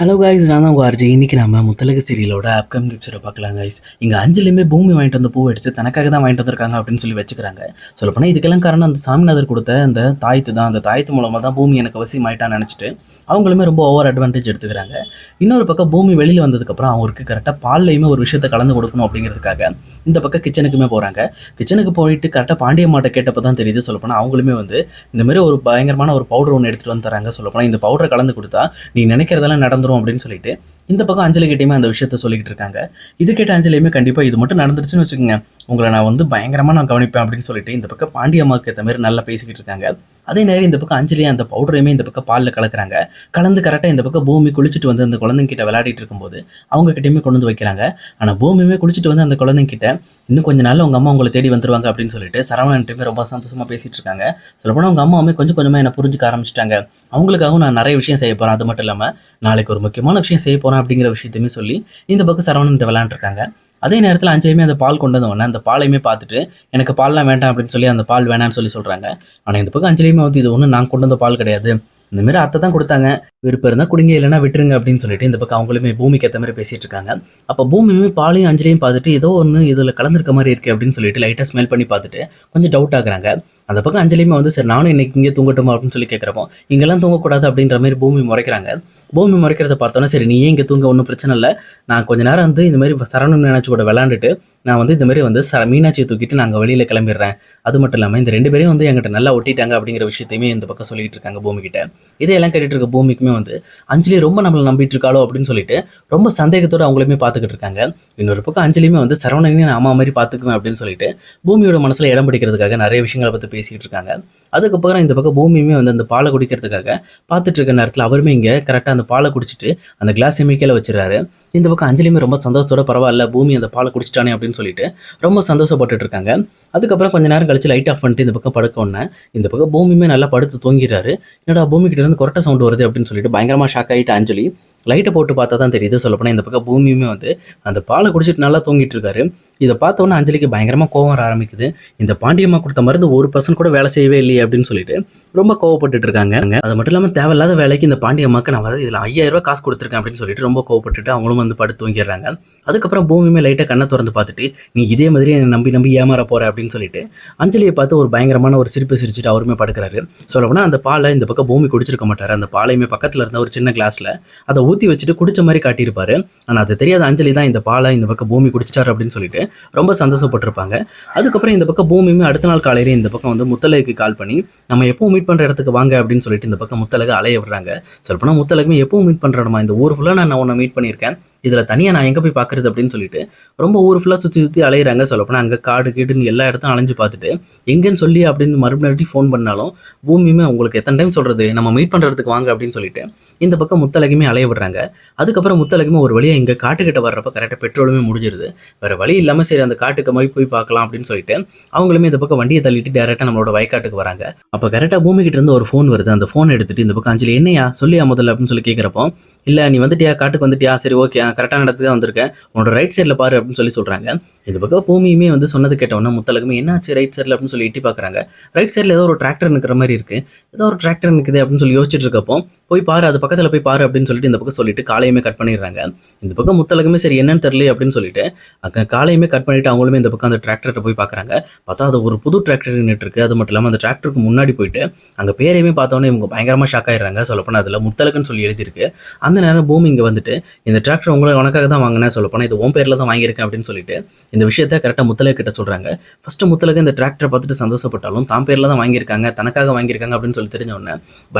Hello guys நான் தான் உங்கள் ஆர்ஜி இன்றைக்கி நம்ம முத்தலக சீரியலோட அப்கமிங் எபிசோட பார்க்கலாம் காய்ஸ் இங்கே அஞ்சுலையுமே பூமி வாங்கிட்டு வந்து பூ எடுத்து தனக்காக தான் வாங்கிட்டு வந்திருக்காங்க அப்படின்னு சொல்லி வச்சுக்கிறாங்க. சொல்லப்போனால் இதுக்கெல்லாம் காரணம் அந்த சாமிநாதர் கொடுத்த அந்த தாயத்து தான். அந்த தாயத்து மூலமாக தான் பூமி எனக்கு அவசியம் ஆயிட்டான்னு நினச்சிட்டு அவங்களுமே ரொம்ப ஓவர் அட்வான்டேஜ் எடுத்துக்கிறாங்க. இன்னொரு பக்கம் பூமி வெளியில் வந்ததுக்கப்புறம் அவருக்கு கரெக்டாக பால்லையுமே ஒரு விஷயத்தை கலந்து கொடுக்கணும் அப்படிங்கிறதுக்காக இந்த பக்கம் கிச்சனுக்குமே போகிறாங்க கிச்சனுக்கு போயிட்டு கரெக்டாக பாண்டியம்மாட்ட கேட்டப்போ தான் தெரியுது. சொல்லப்போனால் அவங்களுமே வந்து இந்தமாரி ஒரு பயங்கரமான ஒரு பவுடர் ஒன்று எடுத்துகிட்டு வந்து தராங்க. சொல்லப்போனால் இந்த பவுடரை கலந்து கொடுத்தா நீ நினைக்கிறதெல்லாம் நடந்து வந்துடும் அப்படின்னு சொல்லிட்டு இந்த பக்கம் அஞ்சலிக்கிட்டேயுமே அந்த விஷயத்த சொல்லிக்கிட்டு இருக்காங்க. இது கேட்ட அஞ்சலியுமே கண்டிப்பாக இது மட்டும் நடந்துருச்சுன்னு வச்சுக்கோங்க. உங்களை நான் வந்து பயங்கரமாக நான் கவனிப்பேன் அப்படின்னு சொல்லிட்டு இந்த பக்கம் பாண்டியம்மாவுக்கு ஏற்ற மாதிரி நல்லா பேசிக்கிட்டு இருக்காங்க. அதே நேரம் இந்த பக்கம் அஞ்சலி அந்த பவுடரையுமே இந்த பக்கம் பாலில் கலக்குறாங்க. கலந்து கரெக்டாக இந்த பக்கம் பூமி குளிச்சுட்டு வந்து அந்த குழந்தைங்கிட்ட விளையாடிட்டு இருக்கும்போது அவங்க கிட்டயுமே கொண்டு வந்து வைக்கிறாங்க. ஆனால் பூமியுமே குளிச்சுட்டு வந்து அந்த குழந்தைங்க கிட்ட இன்னும் கொஞ்ச நாள் உங்கள் அம்மா உங்களை தேடி வந்துருவாங்க அப்படின்னு சொல்லிட்டு சரவணன்ட்டுமே ரொம்ப சந்தோஷமா பேசிகிட்டு இருக்காங்க. சொல்லப்போனால் அவங்க அம்மாவுமே கொஞ்சம் கொஞ்சமாக என்னை புரிஞ்சுக்க ஆரம்பிச்சிட்டாங்க. அவங்களுக்காகவும் நான் நிறைய விஷயம் செய்ய போகிறேன் அது மட்டும் இல்லாமல் நாளைக்கு ஒரு முக்கியமான விஷயம் செய்ய போகிறேன் அப்படிங்கிற விஷயத்தையுமே சொல்லி இந்த பக்கம் சரவணன் விளாண்டுருக்காங்க அதே நேரத்தில் அஞ்சையுமே அந்த பால் கொண்டு வந்தவொடனே அந்த பாலையுமே பார்த்துட்டு எனக்கு பால்லாம் வேண்டாம் அப்படின்னு சொல்லி அந்த பால் வேணான்னு சொல்லி சொல்கிறாங்க ஆனால் இந்த பக்கம் அஞ்சலியுமே வந்து இது ஒன்று நான் கொண்டு வந்த பால் கிடையாது. இந்த மாதிரி அத்தை தான் கொடுத்தாங்க. விருப்பம் இருந்தால் குடிங்க இல்லைன்னா விட்டுருங்க அப்படின்னு சொல்லிட்டு இந்த பக்கம் அவங்களுமே பூமிக்கு ஏற்ற மாதிரி பேசிட்டு இருக்காங்க. அப்போ பூமியுமே பாலையும் அஞ்சலியும் பார்த்துட்டு ஏதோ ஒன்று இதில் கலந்துருக்க மாதிரி இருக்குது அப்படின்னு சொல்லிட்டு லைட்டாக ஸ்மெல் பண்ணி பார்த்துட்டு கொஞ்சம் டவுட் ஆகுறாங்க. அந்த பக்கம் அஞ்சலியுமே வந்து சரி நானும் இன்னைக்கு இங்கே தூங்கட்டுமா? அப்படின்னு சொல்லி கேட்குறப்போ இங்கெல்லாம் தூங்கக்கூடாது அப்படின்ற மாதிரி பூமி முறைக்கிறாங்க. பூமி முறைக்கிறத பார்த்தோன்னா சரி நீ ஏன் இங்கே தூங்க? ஒன்றும் பிரச்சனை இல்லை. நான் கொஞ்ச நேரம் வந்து இந்த மாதிரி சரவணன் மீனாட்சி கூட விளாண்டுட்டு நான் வந்து இந்த மாதிரி வந்து சர மீனாட்சியை தூக்கிட்டு நாங்கள் வெளியில் கிளம்பிடுறேன். அது மட்டும் இல்லாமல் இந்த ரெண்டு பேரையும் வந்து என்கிட்ட நல்லா ஒட்டிட்டாங்க அப்படிங்கிற விஷயத்தையுமே இந்த பக்கம் சொல்லிட்டு இருக்காங்க பூமி கிட்ட இதையெல்லாம் கேட்டுட்டு இருக்க பூமிக்குமே வந்து அஞ்சலி ரொம்ப நம்மளை நம்பிட்டு இருக்காளோ அப்படின்னு சொல்லிட்டு ரொம்ப சந்தேகத்தோடு அவங்களுமே பார்த்துக்கிட்டு இருக்காங்க. இன்னொரு பக்கம் அஞ்சலியுமே வந்து சரவணனையும் நான் அம்மா மாதிரி பார்த்துக்குவேன் அப்படின்னு சொல்லிட்டு பூமியோட மனசுல இடம் பிடிக்கிறதுக்காக நிறைய விஷயங்களை பற்றி பேசிகிட்டு இருக்காங்க. அதுக்கப்புறம் இந்த பக்கம் பூமியுமே வந்து அந்த பாலை குடிக்கிறதுக்காக பார்த்துட்டு இருக்க நேரத்தில் அவருமே இங்கே கரெக்டாக அந்த பாலை குடிச்சிட்டு அந்த கிளாஸ் எமிக்கையில் வச்சிடறாரு. இந்த பக்கம் அஞ்சலியுமே ரொம்ப சந்தோஷத்தோட பரவாயில்ல பூமி அந்த பாலை குடிச்சிட்டானே அப்படின்னு சொல்லிட்டு ரொம்ப சந்தோஷப்பட்டுட்டு இருக்காங்க. அதுக்கப்புறம் கொஞ்ச நேரம் கழிச்சு லைட் ஆஃப் பண்ணிட்டு இந்த பக்கம் படுக்க உடனே இந்த பக்கம் பூமியுமே நல்லா படுத்து தூங்கிறாரு என்னடா பூமி கிட்ட கொரட்டை சவுண்ட் வருது அப்படின்னு சொல்லிட்டு பயங்கரமாக ஷாக் ஆகிட்டு அஞ்சலி. லைட்டை போட்டு பார்த்தா தான் தெரியுது சொல்லப்போனால் இந்த பக்கம் பூமியுமே வந்து அந்த பாலை குடிச்சிட்டு நல்லா தூங்கிட்டு இருக்காரு. இதை பார்த்த உடனே அஞ்சலிக்கு பயங்கரமா கோவம் வர ஆரம்பிக்குது. இந்த பாண்டியம்மா கொடுத்த மருந்து ஒரு பர்சன்ட் கூட வேலை செய்யவே இல்லையே அப்படின்னு சொல்லிட்டு ரொம்ப கோவப்பட்டுட்டு இருக்காங்க. அது மட்டும் இல்லாமல் தேவையில்லாத வேலைக்கு இந்த பாண்டியம்மாக்கு நான் வந்து இதில் ஐயாயிரம் ரூபாய் காசு கொடுத்துருக்கேன் அப்படின்னு சொல்லிட்டு ரொம்ப கோவப்பட்டுட்டு அவங்களும் வந்து படுத்து தூங்கிடுறாங்க. அதுக்கப்புறம் பூமியுமே லைட்டாக கண்ணை திறந்து பார்த்துட்டு நீ இதே மாதிரி என்னை நம்பி நம்பி ஏமாற போற அப்படின்னு சொல்லிட்டு அஞ்சலியை பார்த்து ஒரு பயங்கரமான ஒரு சிரிப்பு சிரிச்சுட்டு அவருமே படுக்கிறாரு. சொல்லப்போனால் அந்த பாலை இந்த பக்கம் பூமி குடிச்சிருக்க மாட்டார். அந்த பாலையுமே பக்கத்தில் இருந்த ஒரு சின்ன கிளாஸில் அதை ஊற்றி வச்சுட்டு குடிச்ச மாதிரி காட்டியிருப்பாரு. ஆனால் அது தெரியாத அஞ்சலி தான் இந்த பாலை இந்த பக்கம் பூமி குடிச்சிட்டாரு அப்படின்னு சொல்லிட்டு ரொம்ப சந்தோஷப்பட்டிருப்பாங்க. அதுக்கப்புறம் இந்த பக்கம் பூமியுமே அடுத்த நாள் காலையிலே இந்த பக்கம் வந்து முத்தலைக்கு கால் பண்ணி நம்ம எப்பவும் மீட் பண்ணுற இடத்துக்கு வாங்க அப்படின்னு சொல்லிட்டு இந்த பக்கம் முத்தலகு அலைய விடுறாங்க. சொல்லப்போனால் முத்தலகுமே எப்பவும் மீட் பண்ணுறோமா இந்த ஊர் ஃபுல்லாக நான் உன்னை மீட் பண்ணியிருக்கேன். இதில் தனியாக நான் எங்கே போய் பார்க்குறது அப்படின்னு சொல்லிட்டு ரொம்ப ஊர் ஃபுல்லாக சுற்றி சுற்றி அலையிறாங்க. சொல்லப்போனால் அங்கே காடு கீடுன்னு எல்லா இடத்தையும் அலைஞ்சு பார்த்துட்டு எங்கேன்னு சொல்லி அப்படின்னு மறுபடியும் ஃபோன் பண்ணாலும் பூமியுமே உங்களுக்கு எத்தனை டைம் சொல்கிறது நம்ம மீட் பண்ணுறதுக்கு வாங்க அப்படின்னு சொல்லிட்டு இந்த பக்கம் முத்தலகுமே அலைய விடுறாங்க. அதுக்கப்புறம் முத்தலகுமே ஒரு வழியாக இங்கே காட்டுக்கிட்ட வர்றப்ப கரெக்டாக பெட்ரோலுமே முடிஞ்சிருது. வேறு வழி இல்லாமல் சரி அந்த காட்டுக்கு மாதிரி போய் பார்க்கலாம் அப்படின்னு சொல்லிட்டு அவங்களுமே இந்த பக்கம் வண்டியை தள்ளிட்டு டேரெக்டாக நம்மளோட வயக்காட்டுக்கு வராங்க. அப்போ கரெக்டாக பூமிக்கிட்ட இருந்து ஒரு ஃபோன் வருது. அந்த ஃபோன் எடுத்துட்டு இந்த பக்கம் அஞ்சலி என்னையா? சொல்லியா முதல்ல அப்படின்னு சொல்லி கேட்குறப்போ இல்லை நீ வந்துட்டியா? காட்டுக்கு வந்துட்டியா? சரி ஓகே கரெக்டான இடத்துக்கு வந்திருக்கேன். உன்னோட ரைட் சைடில் பாரு அப்படின்னு சொல்லி சொல்கிறாங்க இது பக்கம் பூமியுமே வந்து சொன்னது கேட்டவொன்னே முத்தலகுமே என்னாச்சு? ரைட் சைடில் அப்படின்னு சொல்லி எட்டி பார்க்குறாங்க. ரைட் சைடில் ஏதோ ஒரு டிராக்டர் நிற்கிற மாதிரி இருக்குது ஏதோ ஒரு டிராக்டர் நிற்குது அப்படின்னு சொல்லி யோசிச்சுட்டு இருக்கப்போ போய் பாரு அது பக்கத்தில் போய் பாரு அப்படின்னு சொல்லிட்டு இந்த பக்கம் சொல்லிட்டு காலையுமே கட் பண்ணிடுறாங்க. இந்த பக்கம் முத்தலகமே சரி என்னன்னு தெரியல அப்படின்னு சொல்லிட்டு அங்கே காலையுமே கட் பண்ணிட்டு அவங்களுமே இந்த பக்கம் அந்த டிராக்டர்கிட்ட போய் பார்க்குறாங்க பார்த்தா அது ஒரு புது டிராக்டர் நின்றுட்டு இருக்கு. அது மட்டும் இல்லாமல் அந்த டிராக்டருக்கு முன்னாடி போயிட்டு அங்கே பேரையுமே பார்த்தோன்னே இவங்க பயங்கரமாக ஷாக் ஆயிடுறாங்க. சொல்லப்போனால் அதில் முத்தலகன்னு சொல்லி எழுதியிருக்கு. அந்த நேரம் பூமி இங்கே வந்துட்டு இந்த டிராக்டர் உங்களை உனக்காக தான் வாங்கினேன் சொல்லப்போனால் இது உன் பேரில் தான் வாங்கியிருக்கேன் அப்படின்னு சொல்லிட்டு இந்த விஷயத்த கரெக்டாக முத்தலக கிட்ட சொல்கிறாங்க ஃபஸ்ட்டு முத்தலக இந்த டிராக்டரை பார்த்துட்டு சந்தோஷப்பட்டாலும் தான் பேரில் தான் வாங்கியிருக்காங்க தனக்காக வாங்கியிருக்காங்க அப்படின்னு சொல்லி தெரிஞ்ச உடனே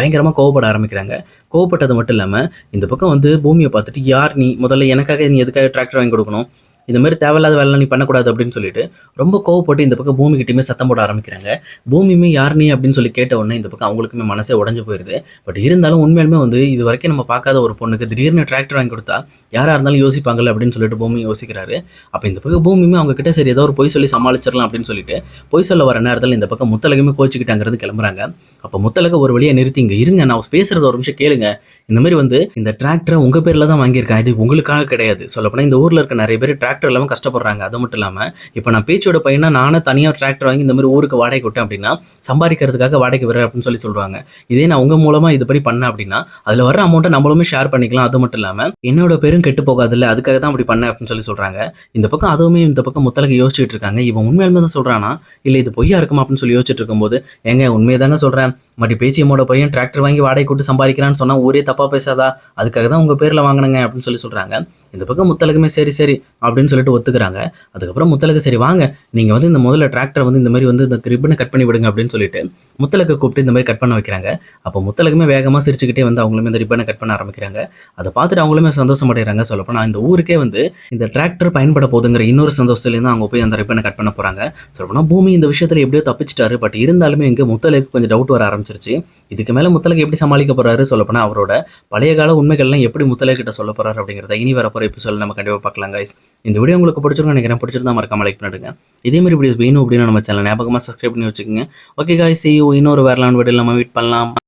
பயங்கரமாக கோவப்பட ஆரம்பிக்கிறாங்க. கோவப்பட்டது மட்டும் இல்லாமல் இந்த பக்கம் வந்து பூமியை பார்த்துட்டு யார் நீ? முதல்ல எனக்காக நீ எதுக்காக டிராக்டர் வாங்கி கொடுக்கணும்? இந்த மாதிரி தேவையில்லாத வேலைலாம் நீ பண்ணக்கூடாது அப்படின்னு சொல்லிட்டு ரொம்ப கோவப்பட்டு இந்த பக்கம் பூமி கிட்டயுமே சத்தம் போட ஆரம்பிக்கிறாங்க. பூமியுமே யார் நீ அப்படின்னு சொல்லி கேட்ட உடனே இந்த பக்கம் அவங்களுக்குமே மனசே உடஞ்சு போயிருது. பட் இருந்தாலும் உண்மையிலுமே வந்து இது வரைக்கும் நம்ம பார்க்காத ஒரு பொண்ணுக்கு திடீர்னு டிராக்டர் வாங்கி கொடுத்தா யாராக இருந்தாலும் யோசிப்பாங்கல்ல அப்படின்னு சொல்லிட்டு பூமி யோசிக்கிறாரு. அப்போ இந்த பக்கம் பூமியுமே அவங்க கிட்ட சரி ஏதோ ஒரு பொய் சொல்லி சமாளிச்சிடலாம் அப்படின்னு சொல்லிட்டு பொய் சொல்ல வர நேரத்தில் இந்த பக்கம் முத்தலகுமே கோச்சிக்கிட்டாங்கிறது கிளம்புறாங்க. அப்போ முத்தலக ஒரு வழியாக நிறுத்திங்க இருங்க நான் பேசுறது ஒரு நிமிஷம் கேளுங்க. இந்த மாதிரி வந்து இந்த டிராக்டரை உங்கள் பேரில் தான் வாங்கியிருக்கேன். இது உங்களுக்காக கிடையாது. சொல்லப்போனால் இந்த ஊரில் இருக்க நிறைய பேர் டிராக்டர் டிராக்டர் இல்லாமல் கஷ்டப்படுறாங்க. அது மட்டும் இல்லாமல் இப்போ நான் பேச்சோட பையனா நானே தனியாக டிராக்டர் வாங்கி இந்த மாதிரி ஊருக்கு வாடகை விட்டேன் அப்படின்னா சம்பாதிக்கிறதுக்காக வாடகை விடுறேன் அப்படின்னு சொல்லி சொல்லுவாங்க. இதே நான் உங்கள் மூலமாக இது படி பண்ணேன் அப்படின்னா அதில் வர அமௌண்ட்டை நம்மளுமே ஷேர் பண்ணிக்கலாம். அது மட்டும் இல்லாமல் என்னோட பேரும் கெட்டு போகாதுல்ல அதுக்காக தான் அப்படி பண்ணேன் அப்படின்னு சொல்லி சொல்கிறாங்க இந்த பக்கம் அதுவுமே இந்த பக்கம் முத்தலக யோசிச்சுட்டு இருக்காங்க. இவன் உண்மையாலுமே தான் சொல்கிறானா இல்லை இது பொய்யா இருக்குமா அப்படின்னு சொல்லி யோசிச்சுட்டு இருக்கும்போது எங்க உண்மையை தாங்க சொல்கிறேன் மறுபடி பேச்சியமோட பையன் டிராக்டர் வாங்கி வாடகை கூட்டு சம்பாதிக்கிறான்னு சொன்னால் ஊரே தப்பாக பேசாதா? அதுக்காக தான் உங்கள் பேரில் வாங்கினங்க அப்படின்னு சொல்லி சொல்கிறாங்க இந்த பக்கம் முத்தலகுமே சரி சரி அப்படின்னு சொல்லிட்டு ஒத்துக்கிறாங்க. அதுக்கப்புறம் முத்தலகு சரி வாங்க. நீங்கள் வந்து இந்த முதல்ல டிராக்டர் வந்து இந்த மாதிரி வந்து இந்த ரிப்பனை கட் பண்ணி விடுங்க அப்படின்னு சொல்லிட்டு முத்தலகை கூப்பிட்டு இந்த மாதிரி கட் பண்ண வைக்கிறாங்க. அப்போ முத்தலகுமே வேகமாக சிரிச்சுக்கிட்டே வந்து அவங்களுமே இந்த ரிப்பனை கட் பண்ண ஆரம்பிக்கிறாங்க. அதை பார்த்துட்டு அவங்களுமே சந்தோஷம் அடைகிறாங்க சொல்லப்போனால் இந்த ஊருக்கே வந்து இந்த டிராக்டர் பயன்பட போகுதுங்கிற இன்னொரு சந்தோஷத்துலேருந்து அவங்க போய் அந்த ரிப்பனை கட் பண்ண போகிறாங்க சொல்லப்போனால் பூமி இந்த விஷயத்தில் எப்படியோ தப்பிச்சிட்டாரு. பட் இருந்தாலுமே இங்கே முத்தலக்கு கொஞ்சம் டவுட் வர ஆரம்பிச்சிருச்சு. இதுக்கு மேலே முத்தலகு எப்படி சமாளிக்க போறாரு சொல்லப்போனால் அவரோட பழைய கால உண்மைகள்லாம் எப்படி முத்தலகு கிட்ட சொல்ல போறாரு அப்படிங்கிறத இனி வரப்போகிற எபிசோட் நம்ம கண்டிப்பாக பார்க்கலாம் கைஸ் இந்த வீடியோ உங்களுக்கு பிடிச்சிருக்கும் நினைக்கிறேன். பிடிச்சிருந்தா மறக்காம லைக் பண்ணிடுங்க. இதே மாதிரி வீடியோஸ் வேணும் அப்படின்னு நம்ம சேனல் ஞாபகமாக சப்ஸ்கிரைப் பண்ணி வச்சுக்கோங்க. ஓகே காய் செய்யும் இன்னொரு வேறலான் வீடியோ நம்ம வீட் பண்ணலாம்.